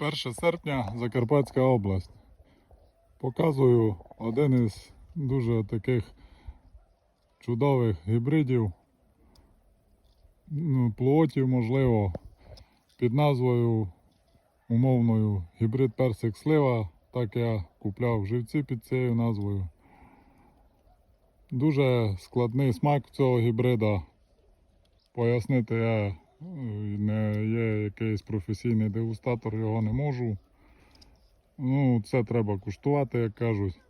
1 серпня Закарпатська область. Показую один із дуже таких чудових гібридів, ну, плотів, можливо, під назвою умовною гібрид персик слива. Так я купляв живці під цією назвою. Дуже складний смак цього гібрида. Пояснити я не є якийсь професійний дегустатор, його не можу. Ну, це треба куштувати, як кажуть.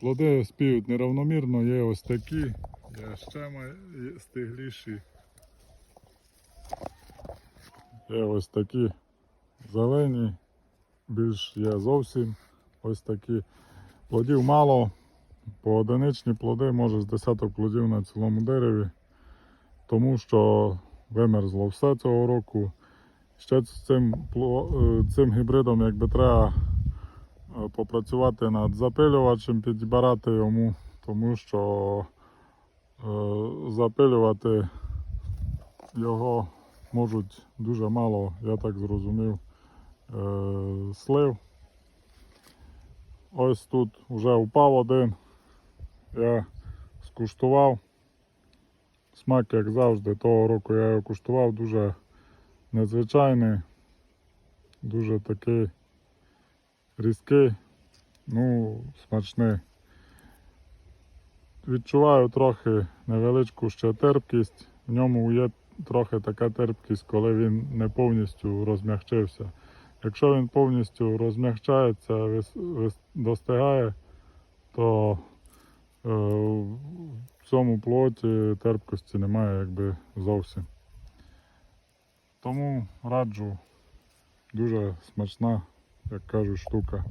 Плоди спіють неравномірно, є ось такі, є ще стигліші. Є ось такі зелені, більш є зовсім ось такі. Плодів мало, поодиничні плоди, може з десяток плодів на цілому дереві, тому що вимерзло все цього року. Ще з цим, е, цим гібридом якби треба е, попрацювати над запилювачем, підбирати йому, тому що е, запилювати його можуть дуже мало, я так зрозумів, слив. Ось тут вже впав один. Я скуштував. Смак, як завжди, того року я його куштував, дуже незвичайний, дуже такий різкий, ну, смачний. Відчуваю трохи невеличку ще терпкість. В ньому є трохи така терпкість, коли він не повністю розмягчився. Якщо він повністю розмягчається, достигає, то е, в цьому плоті терпкості немає якби зовсім. Тому раджу дуже смачна, як кажуть, штука.